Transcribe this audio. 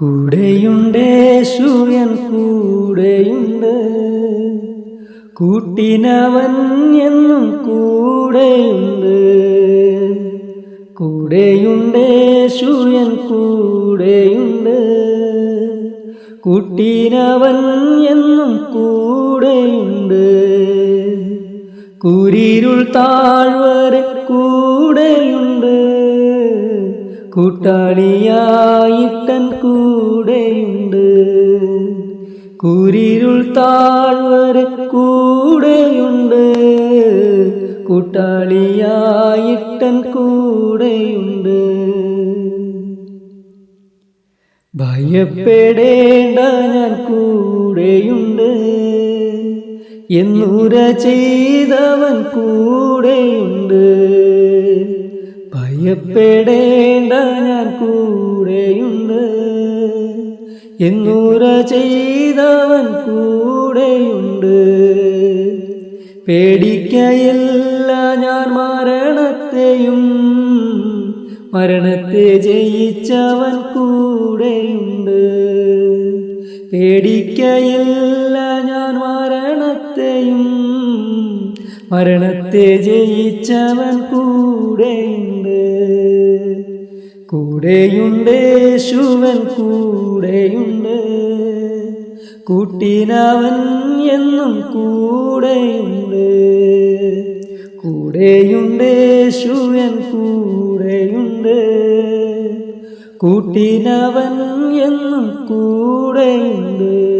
കൂടെയുണ്ടേശുയൻ കൂടെയുണ്ട്. കൂട്ടിനവൻ എന്നും കൂടെയുണ്ട്. കൂടെയുണ്ടേശുയൻ കൂടെയുണ്ട്. കൂട്ടിനവൻ എന്നും കൂടെയുണ്ട്. കുരിരുൾ താഴ്വരെ കൂടെയുണ്ട്. കൂട്ടാളിയായിട്ടൻ കൂടെയുണ്ട്. കുരിരുൾ താഴ്വര കൂടെയുണ്ട്. കൂട്ടാളിയായിട്ടൻ കൂടെയുണ്ട്. ഭയപ്പെടേണ്ട ഞാൻ കൂടെയുണ്ട്. എന്നൂര ചെയ്തവൻ കൂടെയുണ്ട്. ഭയപ്പെടേണ്ട ഞാൻ കൂടെയുണ്ട്? എന്നൂര ചെയ്തവൻ കൂടെയുണ്ട്? പേടിക്കയില്ല ഞാൻ മരണത്തെയും മരണത്തെ ജയിച്ചവൻ കൂടെയുണ്ട്. പേടിക്കയില്ല ഞാൻ മരണത്തെയും മരണത്തെ ജയിച്ചവൻ കൂടെയുണ്ട്. കൂടെയുണ്ട് ശുവൻ കൂടെയുണ്ട്. കൂട്ടിനവൻ എന്നും കൂടെയുണ്ട്. കൂടെയുണ്ട് ശുവൻ കൂടെയുണ്ട്. കൂട്ടിനവൻ എന്നും കൂടെയുണ്ട്.